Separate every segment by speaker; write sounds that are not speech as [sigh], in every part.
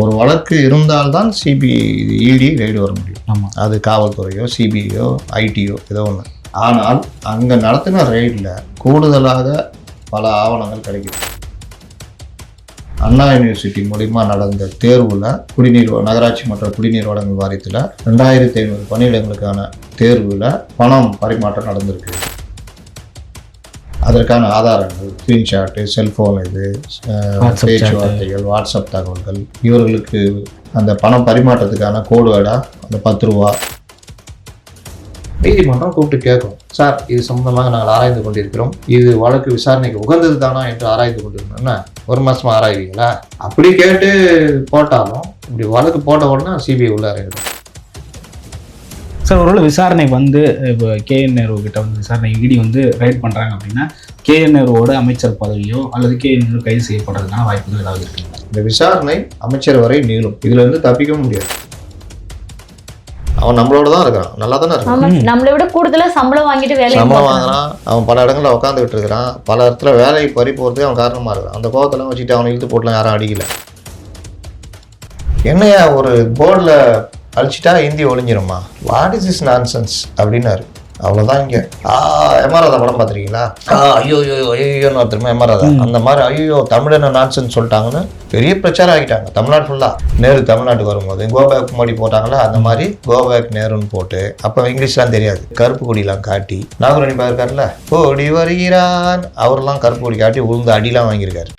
Speaker 1: ஒரு வழக்கு இருந்தால்தான் சிபிஐ இடி ரைடு வர முடியும்.
Speaker 2: ஆமாம்
Speaker 1: அது காவல்துறையோ சிபிஐயோ ஐடியோ ஏதோ ஒன்று ஆனால் அங்கே நடத்தின ரைடில் கூடுதலாக பல ஆவணங்கள் கிடைக்குது. அண்ணா யூனிவர்சிட்டி மூலிமா நடந்த தேர்வில் குடிநீர் நகராட்சி மற்றும் குடிநீர் வழங்கல் வாரியத்தில் ரெண்டாயிரத்தி ஐநூறு பணியிடங்களுக்கான தேர்வில் பணம் பரிமாற்றம் நடந்திருக்கு. அதற்கான ஆதாரங்கள் ஸ்க்ரீன்ஷாட்டு செல்ஃபோன் இது. பேச்சுவார்த்தைகள் வாட்ஸ்அப் தகவல்கள். இவர்களுக்கு அந்த பணம் பரிமாற்றத்துக்கான கோடு வேடா அந்த பத்து ரூபா. நீதிமன்றம் கூப்பிட்டு கேட்கும். சார் இது சம்பந்தமாக நாங்கள் ஆராய்ந்து கொண்டிருக்கிறோம். இது வழக்கு விசாரணைக்கு உகந்தது தானா? என்று ஆராய்ந்து கொண்டிருக்கோம்னா ஒரு மாசமா ஆராய்வீங்களா? அப்படி கேட்டு போட்டாலும் இப்படி வழக்கு போட்ட உடனே சிபிஐ உள்ள இறங்கிடும்.
Speaker 2: சார் ஒருவேளை விசாரணை வந்து இப்போ கேஎன் நேரு கிட்ட வந்து விசாரணை இடி வந்து ரைட் பண்ணுறாங்க அப்படின்னா கேஎன் நேருவோட அமைச்சர் பதவியோ அல்லது கேஎன் நேரு கைது செய்யப்படுறதுக்கான வாய்ப்புகள் ஏதாவது இருக்குங்களா
Speaker 1: இந்த விசாரணை அமைச்சர் வரை நீளும். இதுல இருந்து தப்பிக்க முடியாது. அவன் நம்மளோட தான் இருக்கான். நல்லா தானே இருக்கான்.
Speaker 3: நம்மளை விட கூடுதலா சம்பளம் வாங்கிட்டு வேலைக்கு
Speaker 1: சம்பளம். வாங்குறான். அவன் பல இடங்களில் உட்காந்துக்கிட்டு இருக்கிறான். பல இடத்துல வேலைக்கு பறி போகிறதுக்கு அவன் காரணமாக இருக்கான். அந்த கோவத்தெல்லாம் வச்சுட்டு அவனை இழுத்து போட்டுலாம் யாரும் அடிக்கல. என்னையா ஒரு போர்டில் அழிச்சிட்டா ஹிந்தி ஒளிஞ்சிருமா வாட் இஸ் இஸ் நான்சென்ஸ் அப்படின்னாரு. அவ்வளோதான் இங்கே. ஆ எமராதா படம் பார்த்துருக்கீங்களா? ஆ ஐயோ ஐயோ ஐயோன்னு ஒருத்தருமா எமராதா அந்த மாதிரி ஐயோ தமிழன நான்சென்ஸ் சொல்லிட்டாங்கன்னு பெரிய பிரச்சாரம் ஆகிட்டாங்க. தமிழ்நாடு ஃபுல்லாக நேரு தமிழ்நாட்டுக்கு வரும்போது கோபேக் மோடி போட்டாங்களா அந்த மாதிரி கோபேக் நேருன்னு போட்டு அப்போ இங்கிலீஷ்லாம் தெரியாது. கருப்பு கொடிலாம் காட்டி நாகரணி இருக்கார்ல ஓடி வருகிறான். அவரெல்லாம் கருப்பு கொடி காட்டி உளுந்து அடிலாம் வாங்கியிருக்காரு.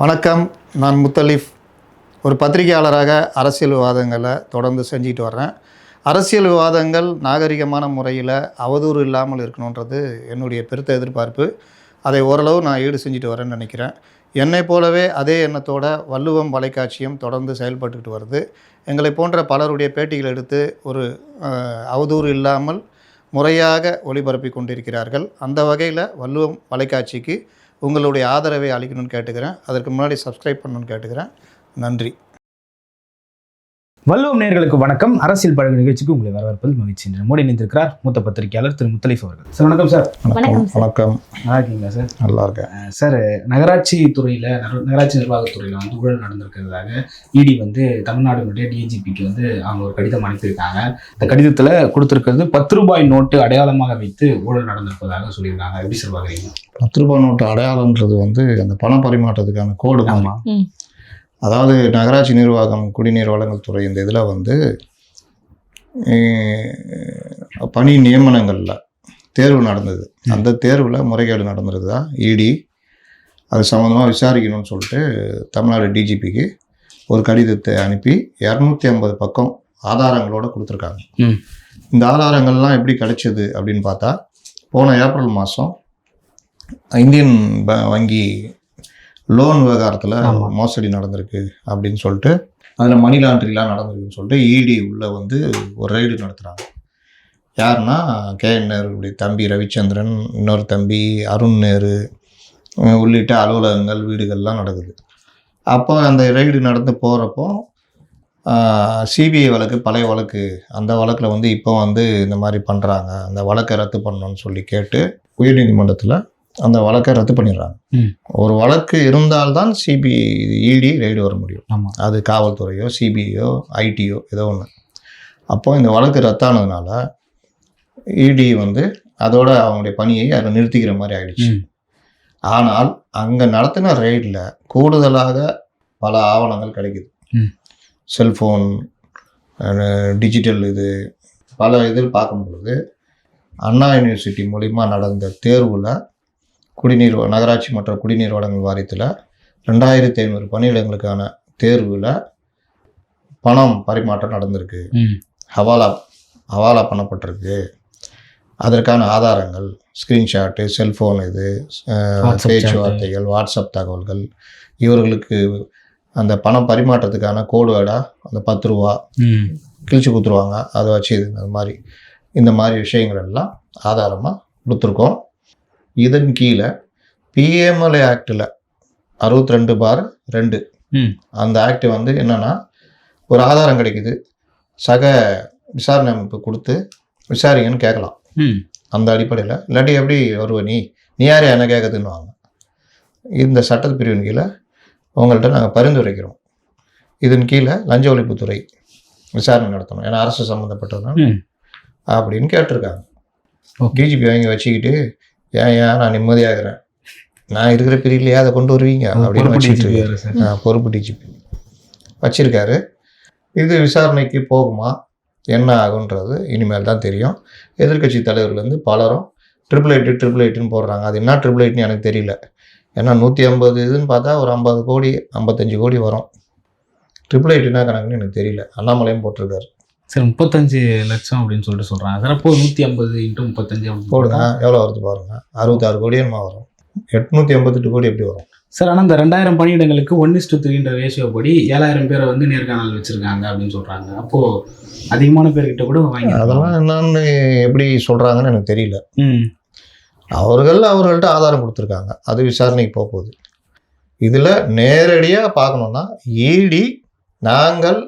Speaker 1: வணக்கம். நான் முத்தலீஃப் ஒரு பத்திரிகையாளராக அரசியல் விவாதங்களை தொடர்ந்து செஞ்சுட்டு வர்றேன். அரசியல் விவாதங்கள் நாகரிகமான முறையில் அவதூறு இல்லாமல் இருக்கணுன்றது என்னுடைய பெருத்த எதிர்பார்ப்பு. அதை ஓரளவு நான் ஈடு செஞ்சுட்டு வரேன்னு நினைக்கிறேன். என்னை போலவே அதே எண்ணத்தோட வள்ளுவம் வலைக்காட்சியும் தொடர்ந்து செயல்பட்டுக்கிட்டு வருது. எங்களை போன்ற பலருடைய பேட்டிகள் எடுத்து ஒரு அவதூறு இல்லாமல் முறையாக ஒளிபரப்பி கொண்டிருக்கிறார்கள். அந்த வகையில் வள்ளுவம் வலைக்காட்சிக்கு உங்களுடைய ஆதரவை அளிக்கணும்னு கேட்டுக்கிறேன். அதற்கு முன்னாடி சப்ஸ்கிரைப் பண்ணணும்னு கேட்டுக்கிறேன். நன்றி.
Speaker 2: வள்ளுவம் நேர்களுக்கு வணக்கம். அரசியல் பழகு நிகழ்ச்சிக்கு உங்களை வரவேற்பதில் மகிழ்ச்சி என்று மோடி இணைந்திருக்கிறார் மூத்த பத்திரிகையாளர் திரு முத்தலீஃப் அவர்கள். சார் வணக்கம் சார்.
Speaker 3: வணக்கம்.
Speaker 1: வணக்கம்.
Speaker 2: நல்லா இருக்கீங்களா சார்?
Speaker 1: நல்லா இருக்கேன்.
Speaker 2: சார் நகராட்சி துறையில் நகராட்சி நிர்வாகத்துறையில் வந்து ஊழல் நடந்திருக்கிறதாக இடி வந்து தமிழ்நாடுனுடைய டிஜிபிக்கு வந்து அவங்க ஒரு கடிதம் அனுப்பியிருக்காங்க. இந்த கடிதத்தில் கொடுத்துருக்கிறது பத்து ரூபாய் நோட்டு அடையாளமாக வைத்து ஊழல் நடந்திருப்பதாக சொல்லியிருக்காங்க. எப்படி சார் பார்க்குறீங்க
Speaker 1: பத்து ரூபாய் நோட்டு அடையாளம்ன்றது வந்து அந்த பணம் பரிமாற்றத்துக்கான கோடு. அதாவது நகராட்சி நிர்வாகம் குடிநீர் வழங்கல் துறை இந்த இதில் வந்து பணி நியமனங்களில் தேர்வு நடந்தது. அந்த தேர்வில் முறைகேடு நடந்திருக்குதா? இடி அது சம்மந்தமாக விசாரிக்கணும்னு சொல்லிட்டு தமிழ்நாடு டிஜிபிக்கு ஒரு கடிதத்தை அனுப்பி இரநூத்தி ஐம்பது பக்கம் ஆதாரங்களோட கொடுத்துருக்காங்க. இந்த ஆதாரங்கள்லாம் எப்படி கிடைச்சது அப்படின்னு பார்த்தா போன ஏப்ரல் மாதம் இந்தியன் வங்கி லோன் விவகாரத்தில். மோசடி நடந்திருக்கு அப்படின்னு சொல்லிட்டு அதில் மணி லாண்ட்ரிலாம் நடந்திருக்குன்னு சொல்லிட்டு இடி உள்ள வந்து ஒரு ரைடு நடத்துகிறாங்க யாருன்னா கேஎன் நேருடைய தம்பி ரவிச்சந்திரன் இன்னொரு தம்பி அருண் நேரு உள்ளிட்ட அலுவலகங்கள் வீடுகள்லாம் நடக்குது. அப்போ அந்த ரைடு நடந்து போகிறப்போ சிபிஐ வழக்கு பழைய வழக்கு அந்த வழக்கில் வந்து இப்போ வந்து இந்த மாதிரி பண்ணுறாங்க அந்த வழக்கை ரத்து பண்ணணும்னு சொல்லி கேட்டு உயர்நீதிமன்றத்தில் அந்த வழக்கை ரத்து பண்ணிடுறாங்க. ஒரு வழக்கு இருந்தால்தான் சிபிஐ இடி ரைடு வர முடியும்
Speaker 2: ஆமாம்
Speaker 1: அது காவல்துறையோ சிபிஐயோ ஐடியோ ஏதோ ஒன்று அப்போ இந்த வழக்கு ரத்தானதுனால இடி வந்து அதோட அவங்களுடைய பணியை அதை நிறுத்திக்கிற மாதிரி ஆயிடுச்சு. ஆனால் அங்கே நடத்தின ரைடில் கூடுதலாக பல ஆவணங்கள் கிடைக்குது. செல்ஃபோன் டிஜிட்டல் இது பல இதில் பார்க்கும் பொழுது அண்ணா யூனிவர்சிட்டி மூலிமா நடந்த தேர்வில் குடிநீர் நகராட்சி மற்றும் குடிநீர் வழங்கல் வாரியத்தில் ரெண்டாயிரத்தி ஐநூறு பணியிடங்களுக்கான தேர்வில் பணம் பரிமாற்றம் நடந்திருக்கு. ஹவாலா ஹவாலா பண்ணப்பட்டிருக்கு. அதற்கான ஆதாரங்கள் ஸ்க்ரீன்ஷாட்டு செல்ஃபோன் இது. பேச்சுவார்த்தைகள் வாட்ஸ்அப் தகவல்கள் இவர்களுக்கு அந்த பணம் பரிமாற்றத்துக்கான கோடு வேடா அந்த பத்து ரூபா கிழிச்சு கொடுத்துருவாங்க. அதை வச்சு இது மாதிரி இந்த மாதிரி விஷயங்கள் எல்லாம் ஆதாரமாக கொடுத்துருக்கோம். இதன் கீழே பிஎம்எல்ஏ ஆக்டில் அறுபத்தி ரெண்டு பார் ரெண்டு. அந்த ஆக்ட் வந்து என்னன்னா ஒரு ஆதாரம் கிடைக்குது. சக விசாரணை அமைப்பு கொடுத்து விசாரிங்கன்னு கேட்கலாம். அந்த அடிப்படையில். இல்லாட்டி எப்படி வருவ நீ? நீ யார் என்ன கேட்குதுன்னுவாங்க. இந்த சட்ட பிரிவின் கீழே உங்கள்கிட்ட நாங்கள் பரிந்துரைக்கிறோம் இதன் கீழே லஞ்ச ஒழிப்புத்துறை விசாரணை நடத்தணும். ஏன்னா அரசு சம்மந்தப்பட்டதுனால. அப்படின்னு கேட்டிருக்காங்க. டிஜிபி வாங்கி வச்சுக்கிட்டு ஏன் ஏன் நான் நிம்மதியாகிறேன். நான் இருக்கிற பிரிவிலையே அதை கொண்டு வருவீங்க? அப்படின்னு வச்சுட்டு இருக்காரு. பொறுப்பு டிஜிபி வச்சிருக்காரு. இது விசாரணைக்கு போகுமா? என்ன ஆகுன்றது இனிமேல் தான் தெரியும். எதிர்க்கட்சி தலைவர்லேருந்து பலரும் ட்ரிபிள் எயிட்டு ட்ரிபிள் எயிட்டுன்னு போடுறாங்க. அது என்ன ட்ரிபிள் எயிட்னு எனக்கு தெரியல. ஏன்னா நூற்றி ஐம்பது இதுன்னு பார்த்தா ஒரு ஐம்பது கோடி ஐம்பத்தஞ்சு கோடி வரும். ட்ரிபிள் எயிட்டுனா கணக்குன்னு எனக்கு தெரியல. அண்ணாமலையும் போட்டிருக்காரு.
Speaker 2: சார் முப்பத்தஞ்சு லட்சம் அப்படின்னு சொல்லிட்டு சொல்றாங்க. சார் அப்போ நூத்தி ஐம்பது இன்ட்டு முப்பத்தஞ்சு
Speaker 1: போடுங்க. எவ்வளோ வருது பாருங்க. அறுபத்தாறு கோடி என்னமா வரும். எட்நூற்றி எண்பத்தெட்டு கோடி எப்படி வரும்?
Speaker 2: சார் ஆனால் இந்த ரெண்டாயிரம் பணியிடங்களுக்கு ஒன் இஸ் டூ த்ரீன்ற ரேஷியோ படி ஏழாயிரம் பேரை வந்து நேர்காணல் வச்சிருக்காங்க அப்படின்னு சொல்றாங்க. அப்போ அதிகமான பேர்கிட்ட கூட வாங்கி
Speaker 1: அதெல்லாம் என்னன்னு எப்படி சொல்கிறாங்கன்னு எனக்கு தெரியல.
Speaker 2: ம்.
Speaker 1: அவர்கள் அவர்கள்ட்ட ஆதாரம் கொடுத்துருக்காங்க. அது விசாரணைக்கு போக போகுது. இதில் நேரடியாக பார்க்கணுன்னா இடி நாங்கள்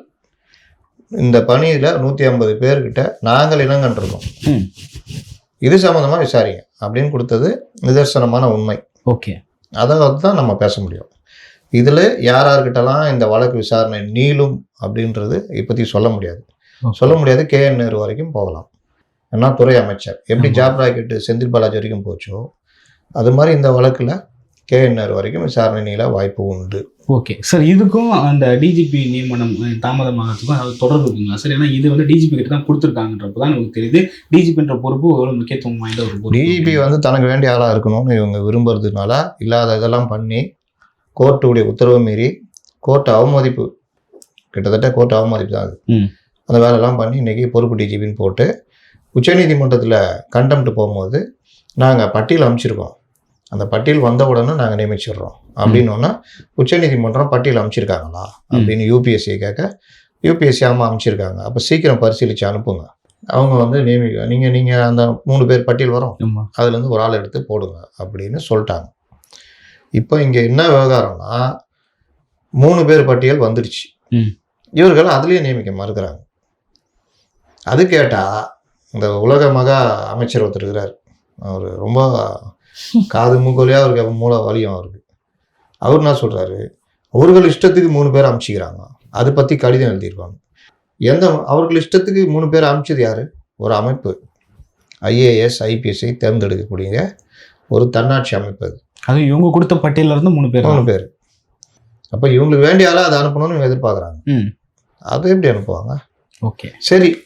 Speaker 1: இந்த பணியில் நூற்றி ஐம்பது பேர்கிட்ட நாங்கள் இனங்கண்டிருக்கோம்
Speaker 2: ம்.
Speaker 1: இது சம்மந்தமாக விசாரிங்க. அப்படின்னு கொடுத்தது நிதர்சனமான உண்மை.
Speaker 2: ஓகே.
Speaker 1: அதை வந்து தான் நம்ம பேச முடியும். இதில் யார் யார்கிட்டலாம் இந்த வழக்கு விசாரணை நீளும் அப்படின்றது இப்போதைக்கு சொல்ல முடியாது. சொல்ல முடியாது. கே என் நேரு வரைக்கும் போகலாம். ஏன்னா துறை அமைச்சர். எப்படி. ஜாப் ராக்கெட்டு செந்தில் பாலாஜி வரைக்கும் போச்சோ அது மாதிரி இந்த வழக்கில் கே என் நேரு வரைக்கும் விசாரணை நீள வாய்ப்பு உண்டு.
Speaker 2: ஓகே. சார் இதுக்கும் அந்த டிஜிபி நியமனம் தாமதமாகறதுக்கும் அது தொடர்பு இருக்குங்களா? சார் ஏன்னா இது வந்து டிஜிபி கிட்ட தான் கொடுத்துருக்காங்கன்றப்ப தான் நமக்கு தெரியுது டிஜிபின்ற பொறுப்பு எவ்வளோ முக்கியத்துவம் வாய்ந்த ஒரு பொறுப்பு.
Speaker 1: டிஜிபி வந்து தனக்கு வேண்டிய ஆளாக இருக்கணும்னு இவங்க விரும்புறதுனால இல்லாத இதெல்லாம் பண்ணி கோர்ட்டுடைய உத்தரவு மீறி கோர்ட் அவமதிப்பு கிட்டத்தட்ட கோர்ட் அவமதிப்பு தான் அது. அந்த வேலையெல்லாம் பண்ணி இன்னைக்கு பொறுப்பு டிஜிபின்னு போட்டு உச்சநீதிமன்றத்தில் கண்டெம்ட் போகும்போது நாங்கள் பட்டியல் அமைச்சிருக்கோம் அந்த பட்டியல் வந்த உடனே நாங்கள் நியமிச்சிடுறோம். அப்படின்னோன்னா உச்சநீதிமன்றம் பட்டியல் அமைச்சிருக்காங்களா? அப்படின்னு யூபிஎஸ்சி கேட்க யூபிஎஸ்சி ஆமாம் அமைச்சிருக்காங்க. அப்போ சீக்கிரம் பரிசீலித்து அனுப்புங்க. அவங்க வந்து நியமிக்க நீங்கள் நீங்கள் அந்த மூணு பேர் பட்டியல் வரும். அதுலேருந்து ஒரு ஆள் எடுத்து போடுங்க அப்படின்னு சொல்லிட்டாங்க. இப்போ இங்கே என்ன விவகாரம்னா மூணு பேர் பட்டியல் வந்துடுச்சு. இவர்கள் அதுலேயே நியமிக்க மறுக்கிறாங்க. அது கேட்டால் இந்த உலக மகா அமைச்சர் ஒருத்தர் இருக்கிறார். அவர் ரொம்ப காது மூக்கொலியாக அவருக்கு மூளை வலியும் அவருக்கு. அவர் என்ன சொல்கிறாரு அவர்கள் இஷ்டத்துக்கு மூணு பேர் அமைச்சிக்கிறாங்க. அதை பற்றி கடிதம் எழுதியிருக்காங்க எந்த அவர்கள் இஷ்டத்துக்கு மூணு பேர் அமைச்சது யார்? ஒரு அமைப்பு. ஐஏஎஸ் ஐபிஎஸ்ஐ தேர்ந்தெடுக்கக்கூடிய ஒரு தன்னாட்சி அமைப்பு அது.
Speaker 2: அது இவங்க கொடுத்த பட்டியல இருந்து மூணு பேர்?
Speaker 1: மூணு பேர். அப்போ இவங்களுக்கு வேண்டிய ஆளை அதை அனுப்பணும்னு இவங்க எதிர்பார்க்குறாங்க.
Speaker 2: ம்.
Speaker 1: அதை எப்படி அனுப்புவாங்க?
Speaker 2: ஓகே.
Speaker 1: சரி.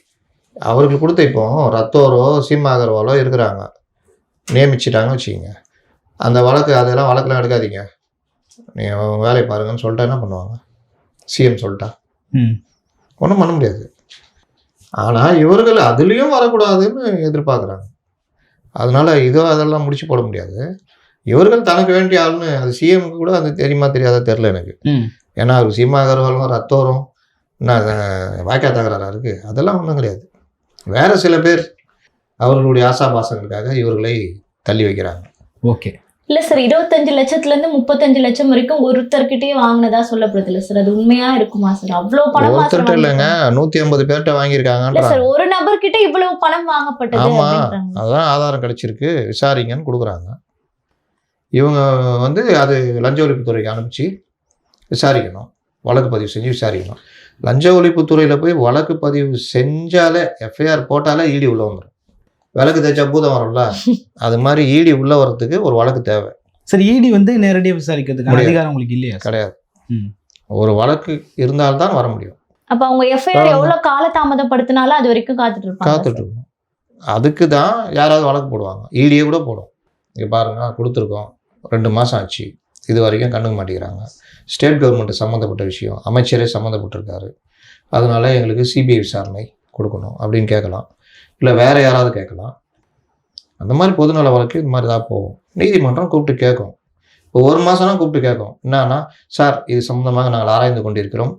Speaker 1: அவருக்கு கொடுத்த இப்போ ரத்தோரோ சீமா அகர்வாலோ இருக்கிறாங்க. நியமிச்சிட்டாங்க வச்சுக்கோங்க. அந்த வழக்கு அதெல்லாம் வழக்கெல்லாம் எடுக்காதீங்க. நீங்கள் வேலையை பாருங்கன்னு சொல்லிட்டா என்ன பண்ணுவாங்க? சிஎம் சொல்லிட்டா.
Speaker 2: ம்.
Speaker 1: ஒன்றும் பண்ண முடியாது. ஆனால் இவர்கள் அதுலேயும் வரக்கூடாதுன்னு எதிர்பார்க்குறாங்க. அதனால இதோ அதெல்லாம் முடிச்சு போட முடியாது. இவர்கள் தனக்கு வேண்டிய ஆள்னு அது சிஎம்க்கு கூட அது தெரியுமா தெரியாதா தெரில எனக்கு. ஏன்னா அவர் சீமா அகர்வாலும் ரத்தோரம் என்ன வாய்க்கா தகராறா இருக்குது அதெல்லாம் ஒன்றும் கிடையாது. வேற சில பேர் அவர்களுடைய ஆசாபாசங்களுக்காக இவர்களை தள்ளி வைக்கிறாங்க.
Speaker 2: ஓகே.
Speaker 3: இல்ல சார் இருபத்தஞ்சு லட்சத்துல இருந்து முப்பத்தஞ்சு லட்சம் வரைக்கும் ஒருத்தர்கிட்டயே வாங்கினதா சொல்லப்படுது இல்ல சார் அது உண்மையா இருக்குமா சார் அவ்வளவு பணமா
Speaker 1: ஒருத்தர்கிட்ட இல்லைங்க? நூற்றி ஐம்பது பேர்கிட்ட
Speaker 3: இல்ல
Speaker 1: வாங்கியிருக்காங்கன்றாங்க
Speaker 3: சார் ஒரு நபர்கிட்ட இவ்வளவு பணம் வாங்கப்பட்டது
Speaker 1: ஆமா.
Speaker 3: அப்படின்றாங்க.
Speaker 1: அதான் ஆதாரம் கிடைச்சிருக்கு. விசாரிங்கன்னு கொடுக்குறாங்க. இவங்க வந்து அது லஞ்ச ஒழிப்புத்துறைக்கு அனுப்பிச்சு விசாரிக்கணும். வழக்கு பதிவு செஞ்சு விசாரிக்கணும். லஞ்ச ஒழிப்புத்துறையில் போய் வழக்கு பதிவு செஞ்சாலே எஃப்ஐஆர் போட்டாலே ஈடி உள்ள வந்துடும் விளக்கு தேய்ச்சா பூதம் வரும்ல? அது மாதிரி ஈடி உள்ள வர்றதுக்கு ஒரு வழக்கு தேவை.
Speaker 2: சரி இடி வந்து நேரடியாக விசாரிக்கிறதுக்கான
Speaker 1: முடியாது.
Speaker 2: அதிகாரம் உங்களுக்கு இல்லையா?
Speaker 1: கிடையாது. ஒரு வழக்கு இருந்தால்தான் வர முடியும்.
Speaker 3: அப்ப அவங்க எஃப்ஐஆர் எவ்வளவு கால தாமதப்படுத்தினாலும் அது வரைக்கும் காத்துட்டு இருப்பாங்க.
Speaker 1: காத்துட்டு இருக்கணும் அதுக்கு தான் யாராவது வழக்கு போடுவாங்க. ஈடியே கூட போடும். இங்கே பாருங்க கொடுத்துருக்கோம். ரெண்டு மாதம் ஆச்சு. இது வரைக்கும் கண்டுக்க மாட்டேங்கிறாங்க ஸ்டேட் கவர்மெண்ட் சம்மந்தப்பட்ட விஷயம். அமைச்சரே சம்மந்தப்பட்டிருக்காரு. அதனால எங்களுக்கு சிபிஐ விசாரணை கொடுக்கணும் அப்படின்னு கேட்கலாம். இல்லை வேற யாராவது கேட்கலாம் அந்த மாதிரி பொதுநல வழக்கு இது மாதிரி தான் போகும் நீதிமன்றம் கூப்பிட்டு கேட்கும். இப்போ ஒரு மாதம்னா கூப்பிட்டு கேட்கும். என்னன்னா சார் இது சம்பந்தமாக நாங்கள் ஆராய்ந்து கொண்டிருக்கிறோம்.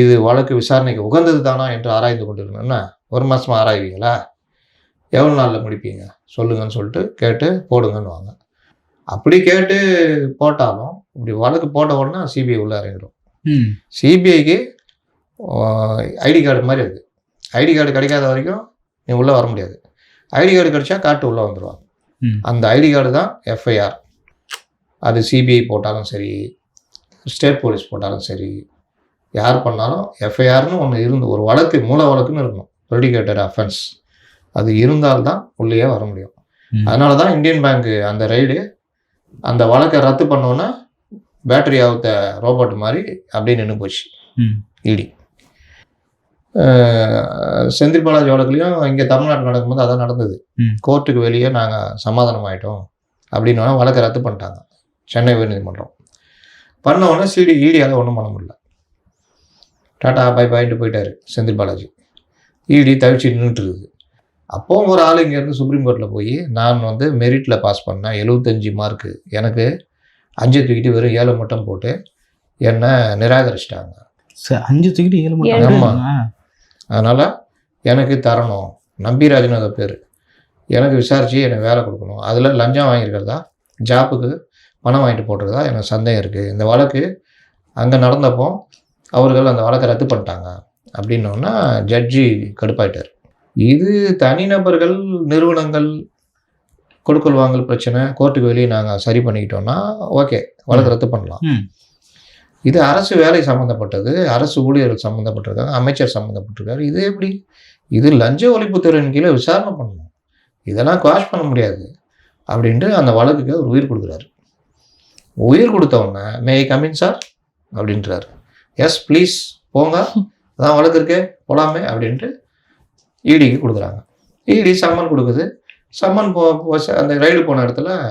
Speaker 1: இது வழக்கு விசாரணைக்கு உகந்தது தானா? என்று ஆராய்ந்து கொண்டிருக்கணும் என்ன? ஒரு மாதமாக ஆராய்வீங்களா? எவ்வளோ நாளில் முடிப்பீங்க? சொல்லுங்கன்னு சொல்லிட்டு கேட்டு போடுங்கன்னு வாங்க. அப்படி கேட்டு போட்டாலும் இப்படி வழக்கு போட்ட உடனே சிபிஐ உள்ள இறங்கிடும். சிபிஐக்கு ஐடி கார்டு மாதிரி இருக்குது ஐடி கார்டு கிடைக்காத வரைக்கும் நீ உள்ளே வர முடியாது. ஐடி கார்டு கிடைச்சா காட்டு உள்ளே வந்துடுவாங்க. அந்த ஐடி கார்டு தான் எஃப்ஐஆர் அது சிபிஐ போட்டாலும் சரி ஸ்டேட் போலீஸ் போட்டாலும் சரி யார் பண்ணாலும் எஃப்ஐஆர்னு ஒன்று இருந்து ஒரு வழக்கு மூல வழக்குன்னு இருக்கணும் ப்ரெடிகேட்டட் அஃபென்ஸ் அது இருந்தால்தான் உள்ளேயே வர முடியும். அதனால தான் இந்தியன் பேங்க் அந்த ரைடு அந்த வழக்கை ரத்து பண்ணோன்னா பேட்டரி ஆகுத்த ரோபோட் மாதிரி அப்படியே நின்று போச்சு. இடி. செந்தில் பாலாஜி வழக்குலையும் இங்கே தமிழ்நாட்டில் நடக்கும்போது அதான் நடந்தது. கோர்ட்டுக்கு வெளியே நாங்கள் சமாதானம் ஆகிட்டோம் அப்படின்னா வழக்கை ரத்து பண்ணிட்டாங்க. சென்னை உயர்நீதிமன்றம். பண்ண உடனே சிடி ஈடியால் ஒன்றும் பண்ண முடியல. டாட்டா பை பாயிட்டு போயிட்டாரு செந்தில் பாலாஜி. இடி தவிச்சு நின்றுட்டு இருக்குது. அப்போவும் ஒரு ஆள் இங்கேருந்து சுப்ரீம் கோர்ட்டில் போய் நான் வந்து மெரிட்டில் பாஸ் பண்ணேன் எழுபத்தஞ்சி மார்க்கு எனக்கு அஞ்சு தூக்கிட்டு வெறும் ஏழு மட்டும் போட்டு என்னை நிராகரிச்சிட்டாங்க.
Speaker 2: சார் அஞ்சு தூக்கிட்டு ஏழு. மட்டும்
Speaker 1: ஆமா. அதனால் எனக்கு தரணும். நம்பிராஜன் அதை பேர். எனக்கு விசாரித்து எனக்கு வேலை கொடுக்கணும். அதில் லஞ்சம் வாங்கியிருக்கிறதா? ஜாப்புக்கு பணம் வாங்கிட்டு போட்டிருக்கதா எனக்கு சந்தேகம் இருக்குது இந்த வழக்கு அங்கே நடந்தப்போ அவர்கள் அந்த வழக்கை ரத்து பண்ணிட்டாங்க. அப்படின்னோன்னா ஜட்ஜி கடுப்பாயிட்டார். இது தனிநபர்கள் நிறுவனங்கள் கொடுக்கல் வாங்கல் பிரச்சனை கோர்ட்டுக்கு வெளியே நாங்கள் சரி பண்ணிக்கிட்டோம்னா ஓகே வழக்கு ரத்து பண்ணலாம். இது அரசு வேலை சம்மந்தப்பட்டது அரசு ஊழியர்கள் சம்மந்தப்பட்டிருக்காங்க அமைச்சர் சம்மந்தப்பட்டிருக்காரு இது எப்படி? இது லஞ்ச ஒழிப்புத்துறையின் கீழே விசாரணை பண்ணணும். இதெல்லாம் குவாஷ் பண்ண முடியாது அப்படின்ட்டு அந்த வழக்குக்கு அவர் உயிர் கொடுக்குறாரு. உயிர் கொடுத்தவங்க மே கமின் சார் அப்படின்றாரு. எஸ் ப்ளீஸ் போங்க. அதான் வழக்கு இருக்கே. போலாமே. அப்படின்ட்டு இடிக்கு கொடுக்குறாங்க. இடி சம்மன் கொடுக்குது. சம்மன் போ போ- அந்த ரைடு போன இடத்துல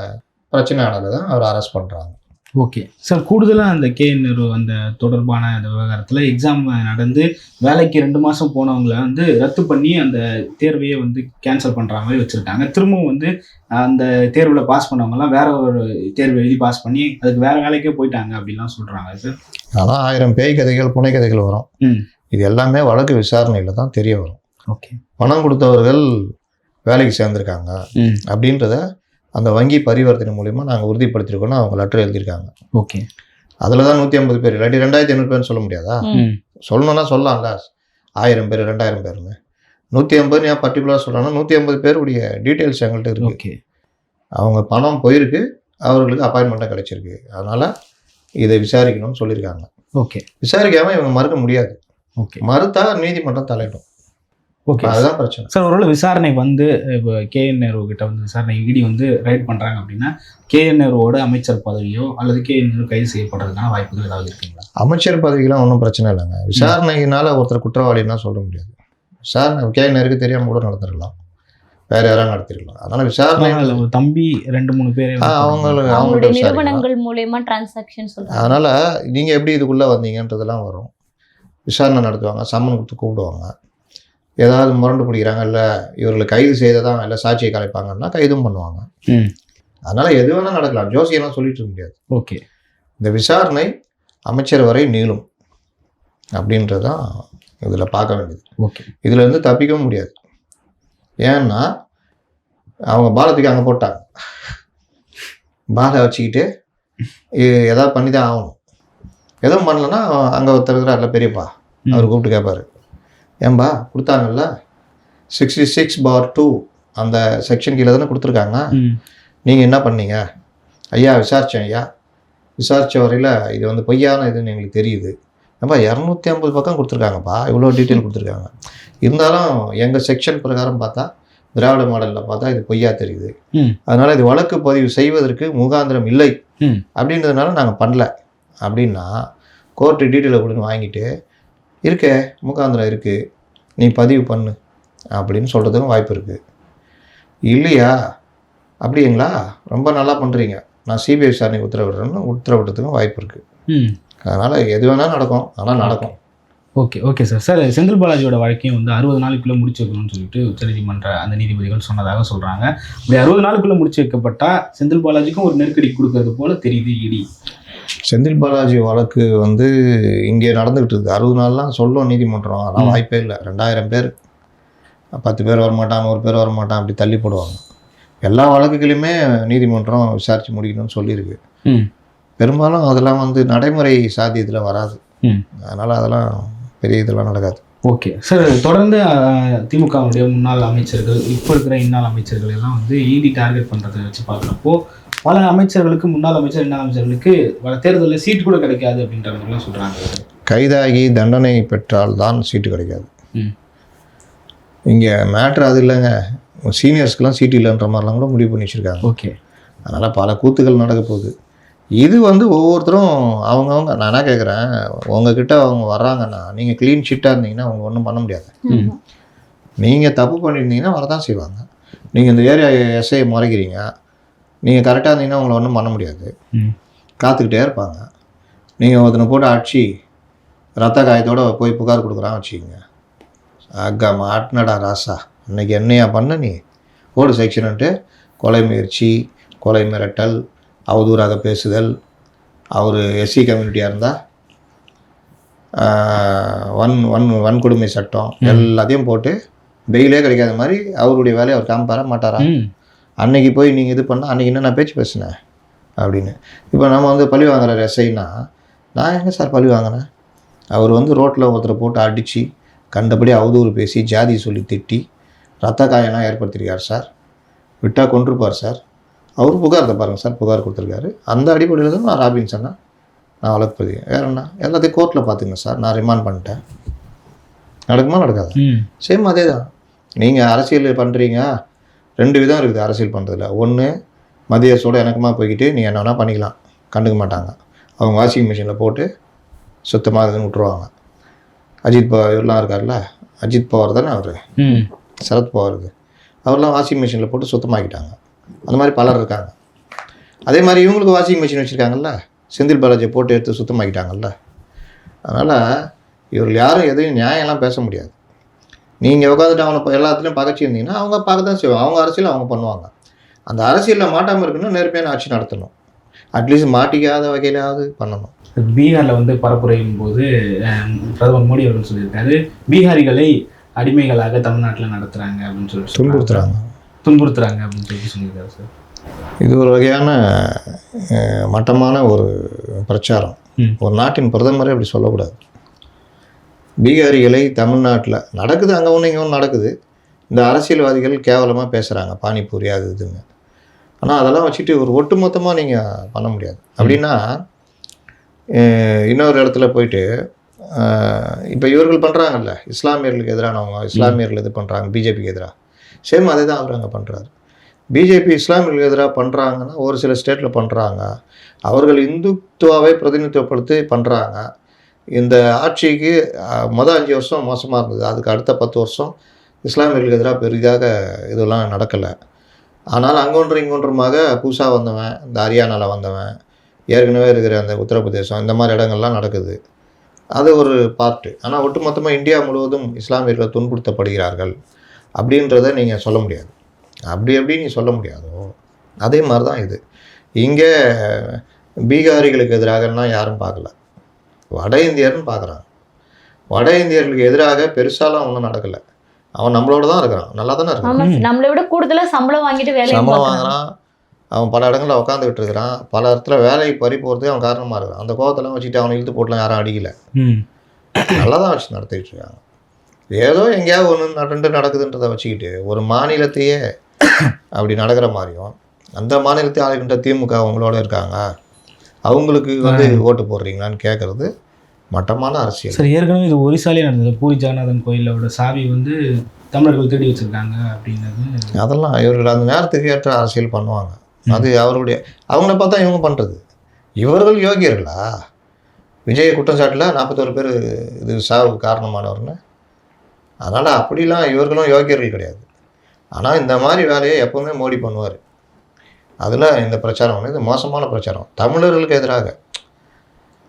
Speaker 1: பிரச்சனை ஆனது தான் அவர் அரெஸ்ட் பண்ணுறாங்க
Speaker 2: ஓகே சார் கூடுதலாக அந்த கே நேரு அந்த தொடர்பான அந்த விவகாரத்தில் எக்ஸாம் நடந்து வேலைக்கு ரெண்டு மாதம் போனவங்கள வந்து ரத்து பண்ணி அந்த தேர்வையே வந்து கேன்சல் பண்ணுற மாதிரி வச்சுருக்காங்க. திரும்பவும் வந்து அந்த தேர்வில் பாஸ் பண்ணவங்கலாம் வேற ஒரு தேர்வு எழுதி பாஸ் பண்ணி அதுக்கு வேற வேலைக்கே போயிட்டாங்க அப்படின்லாம் சொல்கிறாங்க சார்
Speaker 1: அதான் ஆயிரம் பேய் கதைகள் புனை கதைகள் வரும். இது எல்லாமே வழக்கு விசாரணையில் தான் தெரிய வரும்.
Speaker 2: ஓகே
Speaker 1: பணம் கொடுத்தவர்கள் வேலைக்கு சேர்ந்துருக்காங்க
Speaker 2: ம்.
Speaker 1: அப்படின்றத அந்த வங்கி பரிவர்த்தனை மூலிமா நாங்கள் உறுதிப்படுத்திருக்கோம்னு அவங்க லெட்டர் எழுதியிருக்காங்க.
Speaker 2: ஓகே.
Speaker 1: அதில் தான் நூற்றி ஐம்பது பேர் இல்லாட்டி ரெண்டாயிரத்தி ஐநூறு பேர்னு சொல்ல முடியாதா? சொல்லணும்னா சொல்லலாம்ல ஆயிரம் பேர் ரெண்டாயிரம் பேர்னு நூற்றி ஐம்பது ஏன் பர்டிகுலராக சொல்கிறேன்னா நூற்றி ஐம்பது பேருடைய டீட்டெயில்ஸ் எங்கள்கிட்ட இருக்குது
Speaker 2: ஓகே.
Speaker 1: அவங்க பணம் போயிருக்கு அவர்களுக்கு அப்பாயின்மெண்ட்டாக கிடைச்சிருக்கு. அதனால் இதை விசாரிக்கணும்னு சொல்லியிருக்காங்க.
Speaker 2: ஓகே.
Speaker 1: விசாரிக்காமல் இவங்க மறுக்க முடியாது.
Speaker 2: ஓகே.
Speaker 1: மறுத்தா நீதிமன்றம் தலையிடும்.
Speaker 2: ஓகே
Speaker 1: அதுதான் பிரச்சனை.
Speaker 2: சார் ஒருவேளை விசாரணை வந்து இப்போ கேஎன் நேரு கிட்ட வந்து விசாரணை இடி வந்து ரைட் பண்ணுறாங்க அப்படின்னா கேஎன் நேருவோட அமைச்சர் பதவியோ அல்லது கேஎன் நேரு கைது செய்யப்படுறதுக்கான வாய்ப்புகள் ஏதாவது இருக்குங்களா?
Speaker 1: அமைச்சர் பதவிக்கெல்லாம் ஒன்றும் பிரச்சனை இல்லைங்க. விசாரணையினால ஒருத்தர் குற்றவாளின்னா சொல்ல முடியாது. விசாரணை கே நேருக்கு தெரியாமல் கூட நடத்திருக்கலாம் வேற யாராவது நடத்திருக்கலாம் அதனால விசாரணை
Speaker 2: தம்பி ரெண்டு மூணு பேர்
Speaker 1: அவங்களுக்கு
Speaker 3: அவங்களுடைய நிறுவனங்கள் மூலயமா டிரான்சாக்ஷன் சொல்றாங்க.
Speaker 1: அதனால நீங்க எப்படி இதுக்குள்ள வந்தீங்கன்றதெல்லாம் வரும். விசாரணை நடத்துவாங்க சம்மன் கொடுத்து கூப்பிடுவாங்க. ஏதாவது முரண்டு பிடிக்கிறாங்க இல்லை இவர்களை கைது செய்ததான் இல்லை சாட்சியை கலைப்பாங்கன்னா கைதும் பண்ணுவாங்க. அதனால எது வேணால் நடக்கலாம். ஜோசியெல்லாம் சொல்லிட்டு இருக்க முடியாது.
Speaker 2: ஓகே.
Speaker 1: இந்த விசாரணை அமைச்சர் வரை நீளும் அப்படின்றது தான் இதில் பார்க்க வேண்டியது.
Speaker 2: ஓகே.
Speaker 1: இதுல இருந்து தப்பிக்கவும் முடியாது. ஏன்னா அவங்க பாலத்துக்கு அங்கே போட்டாங்க. பாலை வச்சுக்கிட்டு ஏதாவது பண்ணி தான் ஆகணும். எதுவும் பண்ணலன்னா அங்கே ஒருத்தர் இருக்கிறார்ல பெரியப்பா. அவர் கூப்பிட்டு கேட்பாரு ஏன்பா கொடுத்தாங்கல்ல? சிக்ஸ்டி சிக்ஸ் பார் டூ அந்த செக்ஷன் கீழே தானே கொடுத்துருக்காங்க. நீங்கள் என்ன பண்ணீங்க? ஐயா விசாரித்தேன் ஐயா. விசாரித்த வரையில் இது வந்து பொய்யான இதுன்னு எங்களுக்கு தெரியுது. ஏன்பா இரநூத்தி ஐம்பது பக்கம் கொடுத்துருக்காங்கப்பா. இவ்வளோ டீட்டெயில் கொடுத்துருக்காங்க. இருந்தாலும் எங்கள் செக்ஷன் பிரகாரம் பார்த்தா திராவிட மாடலில் பார்த்தா இது பொய்யா தெரியுது. அதனால் இது வழக்கு பதிவு செய்வதற்கு முகாந்திரம் இல்லை. அப்படின்றதுனால நாங்கள் பண்ணல. அப்படின்னா கோர்ட்டு டீட்டெயிலை கொடுன்னு வாங்கிட்டு இருக்கே முகாந்திரம் இருக்குது நீ பதிவு பண்ணு. அப்படின்னு சொல்கிறதுக்கும் வாய்ப்பு இருக்குது இல்லையா? அப்படிங்களா? ரொம்ப நல்லா பண்ணுறீங்க நான் சிபிஐ விசாரணைக்கு உத்தரவிடுறேன்னு உத்தரவிடுறதுக்கும் வாய்ப்பு இருக்குது
Speaker 2: ம்.
Speaker 1: அதனால் எது வேணால் நடக்கும். ஆனால் நடக்கும்.
Speaker 2: Okay okay sir sir Senthil பாலாஜியோட வழக்கையும் வந்து அறுபது நாளுக்குள்ளே முடிச்சு வைக்கணும்னு சொல்லிட்டு உச்சநீதிமன்ற அந்த நீதிபதிகள் சொன்னதாக சொல்கிறாங்க அப்படி அறுபது நாளுக்குள்ளே முடிச்சு வைக்கப்பட்டா செந்தில் பாலாஜிக்கும் ஒரு நெருக்கடி கொடுக்கறது போல தெரியுது இடி.
Speaker 1: செந்தில் பாலாஜி வழக்கு வந்து இங்கே நடந்துகிட்டு இருக்குது அறுபது நாள்லாம் சொல்லும் நீதிமன்றம். அதெல்லாம். வாய்ப்பே இல்லை. ரெண்டாயிரம் பேர் பத்து பேர் வரமாட்டான் நூறு பேர் வரமாட்டான் அப்படி தள்ளி போடுவாங்க. எல்லா வழக்குகளையுமே நீதிமன்றம் விசாரித்து முடிக்கணும்னு சொல்லியிருக்கு. பெரும்பாலும் அதெல்லாம் வந்து நடைமுறை சாத்தியத்தில் வராது. அதனால் அதெல்லாம் பெரிய இதெல்லாம் நடக்காது.
Speaker 2: ஓகே. சார் தொடர்ந்து திமுகவுடைய முன்னாள் அமைச்சர்கள் இப்போ இருக்கிற இன்னாள் அமைச்சர்கள் எல்லாம் வந்து இடி டார்கெட் பண்ணுறதை வச்சு பார்க்குறப்போ பல அமைச்சர்களுக்கு முன்னாள் அமைச்சர் இன்னாள் அமைச்சர்களுக்கு வர தேர்தலில் சீட் கூட கிடைக்காது அப்படின்ற மாதிரிலாம் சொல்கிறாங்க
Speaker 1: கைதாகி தண்டனை பெற்றால் தான் சீட்டு கிடைக்காது. இங்கே மேட்ரு அது இல்லைங்க. சீனியர்ஸ்க்கெலாம் சீட்டு இல்லைன்ற மாதிரிலாம் கூட முடிவு பண்ணி வச்சுருக்காங்க
Speaker 2: ஓகே.
Speaker 1: அதனால் பல கூத்துகள் நடக்க போகுது. இது வந்து ஒவ்வொருத்தரும் அவங்கவுங்க நான் என்ன கேட்குறேன் உங்ககிட்ட அவங்க வர்றாங்கன்னா நீங்கள் க்ளீன் ஷீட்டாக இருந்தீங்கன்னா அவங்க ஒன்றும் பண்ண முடியாது. நீங்கள் தப்பு பண்ணியிருந்தீங்கன்னா வரதான் செய்வாங்க. நீங்கள் இந்த ஏரியா எஸ்ஐ முறைக்கிறீங்க. நீங்கள் கரெக்டாக இருந்தீங்கன்னா உங்களை ஒன்றும் பண்ண முடியாது. காத்துக்கிட்டே இருப்பாங்க. நீங்கள் ஒருத்தனை போட்டு அடிச்சு ரத்த காயத்தோட போய் புகார் கொடுக்குறான் வச்சுக்கோங்க. அக்கா மாட்டினடா ராசா. இன்னைக்கு என்னையா பண்ண நீ? போடு செக்ஷன்ட்டு கொலை முயற்சி கொலை மிரட்டல் அவதூறாக பேசுதல். அவர் எஸ்சி கம்யூனிட்டியாக இருந்தால் வன் வன் வன்கொடுமை சட்டம் எல்லாத்தையும் போட்டு பெயிலே கிடைக்காத மாதிரி அவருடைய வேலையை அவர் காமிப்பாரா மாட்டாரா? அன்னைக்கு போய் நீங்கள் இது பண்ணால் அன்றைக்கி என்ன நான் பேச்சு பேசினேன்? அப்படின்னு. இப்போ நம்ம வந்து பழி வாங்குற எஸ்ஐனா நான் எங்கே சார் பழி வாங்கினேன்? அவர் வந்து ரோட்டில் ஒருத்தரை போட்டு அடித்து கண்டபடி அவதூறு பேசி ஜாதி சொல்லி திட்டி ரத்த காயம்லாம் ஏற்படுத்தியிருக்கார் சார் விட்டால் கொண்டிருப்பார் சார் அவர் புகார் பாருங்கள் சார் புகார் கொடுத்துருக்காரு. அந்த அடிப்படையில் தான் நான் ராபின்சன்னா நான் வழக்குப்பதி வேற என்ன? எல்லாத்தையும் கோர்ட்டில் பார்த்துங்க சார் நான் ரிமாண்ட் பண்ணிட்டேன். நடக்குமா நடக்காது? சேம் அதே தான் நீங்கள் அரசியல் பண்ணுறீங்க ரெண்டு விதம் இருக்குது அரசியல் பண்ணுறதுல ஒன்று மத்திய அரசோட இணக்கமாக போய்கிட்டு நீ என்ன வேணால் பண்ணிக்கலாம். கண்டுக்க மாட்டாங்க. அவங்க வாஷிங் மிஷினில் போட்டு சுத்தமாக இதுன்னு விட்ருவாங்க அஜித் பவார் இவரெலாம் இருக்கார்ல? அஜித் பவார் தானே அவர்?
Speaker 2: ம்.
Speaker 1: சரத் பவார் இது. அவர்லாம் வாஷிங் மிஷினில் போட்டு சுத்தமாக்கிட்டாங்க. அந்த மாதிரி பலர் இருக்காங்க. அதே மாதிரி இவங்களுக்கு வாஷிங் மிஷின் வச்சுருக்காங்கல்ல? செந்தில் பாலாஜியை போட்டு எடுத்து சுத்தமாக்கிட்டாங்கல்ல? அதனால் இவர்கள் யாரும் எதையும் நியாயம்லாம் பேச முடியாது. நீங்கள் உட்காந்துட்டு அவனை எல்லாத்துலேயும் பகச்சி இருந்தீங்கன்னா அவங்க பார்க்க தான் செய்வாங்க. அவங்க அரசியல் அவங்க பண்ணுவாங்க. அந்த அரசியலில் மாட்டாமல் இருக்கணும் நேர்மையான ஆட்சி நடத்தணும். அட்லீஸ்ட் மாட்டிக்காத வகையிலாவது பண்ணணும்.
Speaker 2: பீகாரில் வந்து பரப்புரையும் போது பிரதமர் மோடி அவர்கள் சொல்லியிருக்காரு பீகாரிகளை அடிமைகளாக தமிழ்நாட்டில் நடத்துகிறாங்க அப்படின்னு சொல்றாங்க.
Speaker 1: துன்புறுத்துறாங்க.
Speaker 2: துன்புறுத்துறாங்க அப்படின்னு சொல்லி சொல்லியிருக்காரு சார்.
Speaker 1: இது ஒரு வகையான மட்டமான ஒரு பிரச்சாரம். ஒரு நாட்டின் பிரதமரே அப்படி சொல்லக்கூடாது. பீகாரிகளை தமிழ்நாட்டில் நடக்குது அங்கே ஒன்று இங்கே ஒன்று நடக்குது. இந்த அரசியல்வாதிகள் கேவலமாக பேசுகிறாங்க பானிபூரி அது இதுன்னு. ஆனால் அதெல்லாம் வச்சுட்டு ஒரு ஒட்டுமொத்தமாக நீங்கள் பண்ண முடியாது. அப்படின்னா இன்னொரு இடத்துல போயிட்டு இப்போ இவர்கள் பண்ணுறாங்கல்ல இஸ்லாமியர்களுக்கு எதிரானவங்க இஸ்லாமியர்கள் இது பண்ணுறாங்க பிஜேபிக்கு எதிராக. சேம் அதே தான் அவர் அங்கே பண்ணுறாரு. பிஜேபி இஸ்லாமியர்களுக்கு எதிராக பண்ணுறாங்கன்னா ஒரு சில ஸ்டேட்டில் பண்ணுறாங்க. அவர்கள் இந்துத்துவாவை பிரதிநிதித்துவப்படுத்தி பண்ணுறாங்க. இந்த ஆட்சிக்கு மொதல் அஞ்சு வருஷம் மோசமாக இருந்தது. அதுக்கு அடுத்த பத்து வருஷம் இஸ்லாமியர்களுக்கு எதிராக பெரிதாக இதெல்லாம் நடக்கலை. ஆனால் அங்கொன்று இங்கொன்றுமாக புதுசாக வந்தவன் இந்த ஹரியானாவில் வந்தவன் ஏற்கனவே இருக்கிற அந்த உத்தரப்பிரதேசம் இந்த மாதிரி இடங்கள்லாம் நடக்குது. அது ஒரு பார்ட்டு ஆனால் ஒட்டுமொத்தமாக இந்தியா முழுவதும் இஸ்லாமியர்கள் துன்புறுத்தப்படுகிறார்கள் அப்படின்றத நீங்கள் சொல்ல முடியாது. அப்படி எப்படி நீ சொல்ல முடியாதோ அதே மாதிரி தான் இது. இங்கே பீகாரிகளுக்கு எதிராகலாம் யாரும் பார்க்கல. வட இந்தியர்னு பார்க்குறான் வட இந்தியர்களுக்கு எதிராக பெருசாலாம் ஒன்றும் நடக்கலை. அவன் நம்மளோட தான் இருக்கிறான். நல்லா தானே இருக்கான்
Speaker 3: நம்மளை விட கூடுதலா சம்பளம் வாங்கிட்டு
Speaker 1: சம்பளம் வாங்குறான். அவன் பல இடங்களில் உட்காந்துக்கிட்டு இருக்கிறான். பல இடத்துல வேலைக்கு பறி போகிறதுக்கு அவன் காரணமாக இருக்கான் அந்த கோவத்தெல்லாம் வச்சுட்டு அவனை இழுத்து போட்டுலாம் யாரும் அடிக்கல.
Speaker 2: ம்.
Speaker 1: நல்லா தான் வச்சு நடத்திட்டு இருக்காங்க. ஏதோ எங்கேயாவது ஒன்று ரெண்டு நடக்குதுன்றதை வச்சுக்கிட்டு ஒரு மாநிலத்தையே அப்படி நடக்கிற மாதிரியும் அந்த மாநிலத்தை ஆளுகின்ற திமுக அவங்களோட இருக்காங்க? அவங்களுக்கு வந்து ஓட்டு போடுறீங்களான்னு கேட்குறது மட்டமான அரசியல்.
Speaker 2: சார் ஏற்கனவே இது ஒரிசாலே நடந்தது. பூரி ஜெகநாதன் கோயிலோட சாவி வந்து தமிழர்கள் தேடி வச்சிருக்காங்க அப்படின்னது.
Speaker 1: அதெல்லாம் இவர்கள் அந்த நேரத்துக்கு ஏற்ற அரசியல் பண்ணுவாங்க. அது அவர்களுடைய அவங்கள பார்த்தா இவங்க பண்ணுறது இவர்கள் யோகியர்களா? விஜய் குற்றச்சாட்டில் நாற்பத்தோரு பேர் இது சாவுக்கு காரணமானவர்னு. அதனால் அப்படிலாம் இவர்களும் யோகியர்கள் கிடையாது. ஆனால் இந்த மாதிரி வேலையை எப்போவுமே மோடி பண்ணுவார். அதில் இந்த பிரச்சாரம் வந்து இது மோசமான பிரச்சாரம். தமிழர்களுக்கு எதிராக.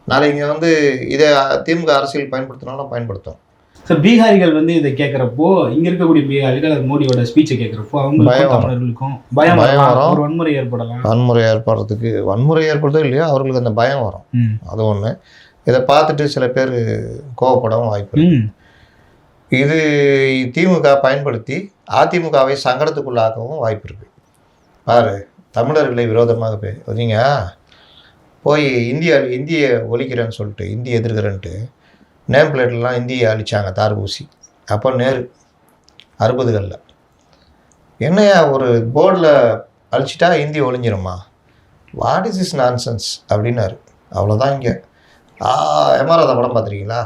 Speaker 1: நாளைக்கு வந்து இதை திமுக அரசியல் பயன்படுத்தினாலும் பயன்படுத்தும்.
Speaker 2: சார் பீகாரிகள் வந்து இதை கேட்குறப்போ இங்க இருக்கக்கூடிய பீகாரிகள் மோடியோட ஸ்பீச்சை கேட்குறப்போ அவங்களுக்கும் பயம்
Speaker 1: பயம். வரும்.
Speaker 2: வன்முறை ஏற்படலாம்.
Speaker 1: வன்முறை ஏற்படுறதுக்கு வன்முறை ஏற்படுறதோ இல்லையோ அவர்களுக்கு அந்த பயம் வரும். அது ஒன்று இதை பார்த்துட்டு சில பேர் கோவப்படவும் வாய்ப்பு இது திமுக பயன்படுத்தி அதிமுகவை சங்கடத்துக்குள்ளாக்கவும் வாய்ப்பு இருக்கு. பாரு. தமிழர்களை விரோதமாக பே நீங்கள் போய் இந்தியா இந்திய ஒழிக்கிறேன்னு சொல்லிட்டு இந்திய எதிர்க்கிறேன்ட்டு நேம் பிளேட்லாம் இந்தியை அழிச்சாங்க தார் பூசி. அப்போ நேரு அறுபதுகளில். என்னையா ஒரு போர்டில் அழிச்சிட்டா இந்தி ஒளிஞ்சிருமா? வாட் இஸ் இஸ் நான்சென்ஸ் அப்படின்னாரு. அவ்வளோதான் இங்கே. ஆ எமராதா படம் பார்த்துருக்கீங்களா?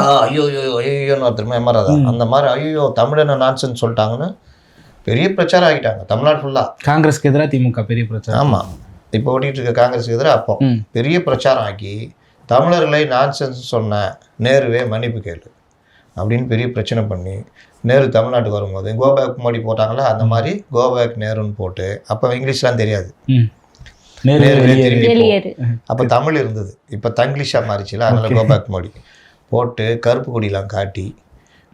Speaker 1: ஆ ஐயோ ஐயோ ஐயோன்னு ஒருத்தருமே எமராதா அந்த மாதிரி ஐயோ தமிழ் என்ன நான்சென்ஸ் சொல்லிட்டாங்கன்னு பெரிய பிரச்சாரம் ஆகிட்டாங்க. தமிழ்நாடு ஃபுல்லாக
Speaker 2: காங்கிரஸ்க்கு எதிராக திமுக பெரிய பிரச்சாரம்.
Speaker 1: ஆமாம் இப்போ ஓடிட்டு இருக்க காங்கிரஸுக்கு எதிராக அப்போ பெரிய பிரச்சாரம் ஆக்கி தமிழர்களை நான்சென்ஸ் சொன்ன நேருவே மன்னிப்பு கேளு அப்படின்னு பெரிய பிரச்சனை பண்ணி நேரு தமிழ்நாட்டுக்கு வரும்போது கோபேக் மோடி போட்டாங்களா அந்த மாதிரி கோபேக் நேருன்னு போட்டு அப்போ இங்கிலீஷ்லாம் தெரியாது. திரும்பி அப்போ தமிழ் இருந்தது. இப்போ தங்கிலீஷாக மாறிச்சுல அதனால கோபேக் மோடி போட்டு கருப்பு கொடிலாம் காட்டி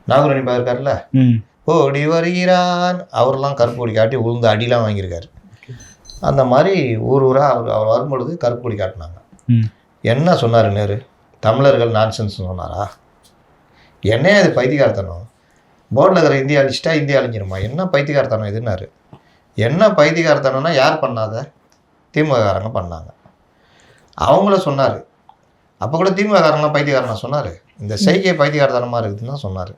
Speaker 1: நாகரணி இருக்கார்ல
Speaker 2: ம்.
Speaker 1: ஓடி வருகிறான். அவரெல்லாம் கருப்பு கொடி காட்டி உளுந்து அடிலாம் வாங்கியிருக்காரு. அந்த மாதிரி ஊர் ஊராக அவர் அவர் வரும்பொழுது கருப்பு கொடி காட்டினாங்க. என்ன சொன்னார் நேரு? தமிழர்கள் நான்சென்ஸ் சொன்னாரா? என்னையா இது பைத்தியகார்த்தனம் போர்டில் இருக்கிற இந்தியா அழிச்சிட்டா இந்தியா அழிஞ்சிருமா? என்ன பைத்தியகார்த்தனம் இதுன்னாரு? என்ன பைத்தியகார்த்தனம்னா யார் பண்ணாத? திமுககாரங்க பண்ணாங்க. அவங்கள சொன்னார். அப்போ கூட திமுககாரங்களாம் பைத்தியகாரனா சொன்னார்? இந்த செய்கை பைத்தியகாரத்தனமாக இருக்குதுன்னு தான் சொன்னார்.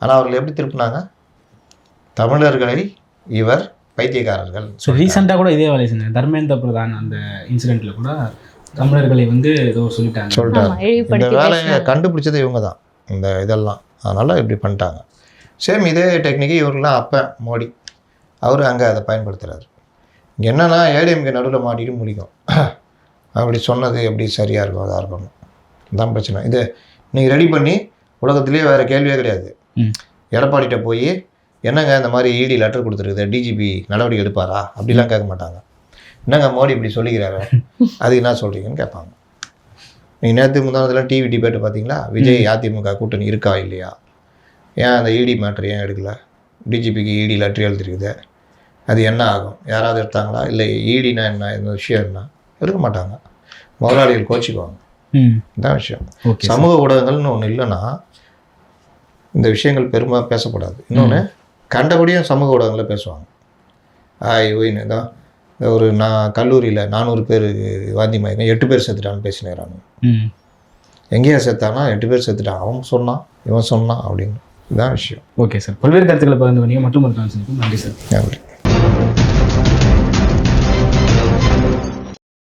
Speaker 1: ஆனால் அவர்கள் எப்படி திருப்பினாங்க? தமிழர்களை இவர் பைத்தியக்காரர்கள்.
Speaker 2: ஸோ ரீசெண்டாக கூட இதே வேலையை செஞ்சாங்க. தர்மேந்திர பிரதான் அந்த இன்சிடெண்ட்டில் கூட தமிழர்களை வந்து ஏதோ சொல்லிட்டாங்க.
Speaker 1: சொல்லிட்டாரு
Speaker 3: ஆமா
Speaker 1: இந்த வேலையை. கண்டுபிடிச்சது இவங்க தான் இந்த இதெல்லாம். அதனால் இப்படி பண்ணிட்டாங்க. சேம் இதே டெக்னிக்கு இவருலாம் அப்போ மோடி. அவர் அங்கே அதை பயன்படுத்துகிறாரு இங்கே என்னென்னா ஏடிஎம்கே நடுவில் மாட்டிட்டு முடிக்கும். [clears throat] அப்படி சொன்னது எப்படி சரியாக இருக்கும் அதாக இருக்கணும். தான் பிரச்சனை. இது நீங்கள் ரெடி பண்ணி உலகத்திலேயே வேறு கேள்வியே கிடையாது. எடப்பாடிகிட்ட போய் என்னங்க இந்த மாதிரி இடி லெட்டர் கொடுத்துருக்குது? டிஜிபி நடவடிக்கை எடுப்பாரா? அப்படிலாம் கேட்க மாட்டாங்க. என்னங்க மோடி இப்படி சொல்லிக்கிறாரு? அதுக்கு என்ன சொல்கிறீங்கன்னு கேட்பாங்க. நீங்கள் நேற்று முந்தானத்தில் டிவி டிபேட் பார்த்தீங்களா? விஜய் அதிமுக கூட்டணி இருக்கா இல்லையா? ஏன் அந்த இடி மேட்ரு ஏன் எடுக்கல? டிஜிபிக்கு இடி லெட்ரு எழுதிருக்குது. அது என்ன ஆகும்? யாராவது எடுத்தாங்களா? இல்லை இடினா என்ன? இந்த விஷயம் என்ன? எடுக்க மாட்டாங்க. முதலாளிகள் கோச்சிக்குவாங்க.
Speaker 2: ம்.
Speaker 1: இதான் விஷயம். சமூக ஊடகங்கள்னு ஒன்று இல்லைன்னா இந்த விஷயங்கள் பெருமா பேசப்படாது. இன்னொன்று கண்டபடியும் சமூக ஊடகங்களில் பேசுவாங்க. ஆய் ஒயின்னு தான் ஒரு நான் கல்லூரியில் நானூறு பேர் வாந்தி மயக்கம் எட்டு பேர் செத்துட்டான்னு பேசினேறானு
Speaker 2: ம்.
Speaker 1: எங்கேயா செத்தானா எட்டு பேர் செத்துட்டான். அவன் சொன்னான் இவன் சொன்னான் அப்படின்னு. இதுதான் விஷயம்.
Speaker 2: Okay sir. பல்வேறு கருத்துக்களை பகிர்ந்து பண்ணீங்க மற்றும் நன்றி சார்.
Speaker 1: நன்றி.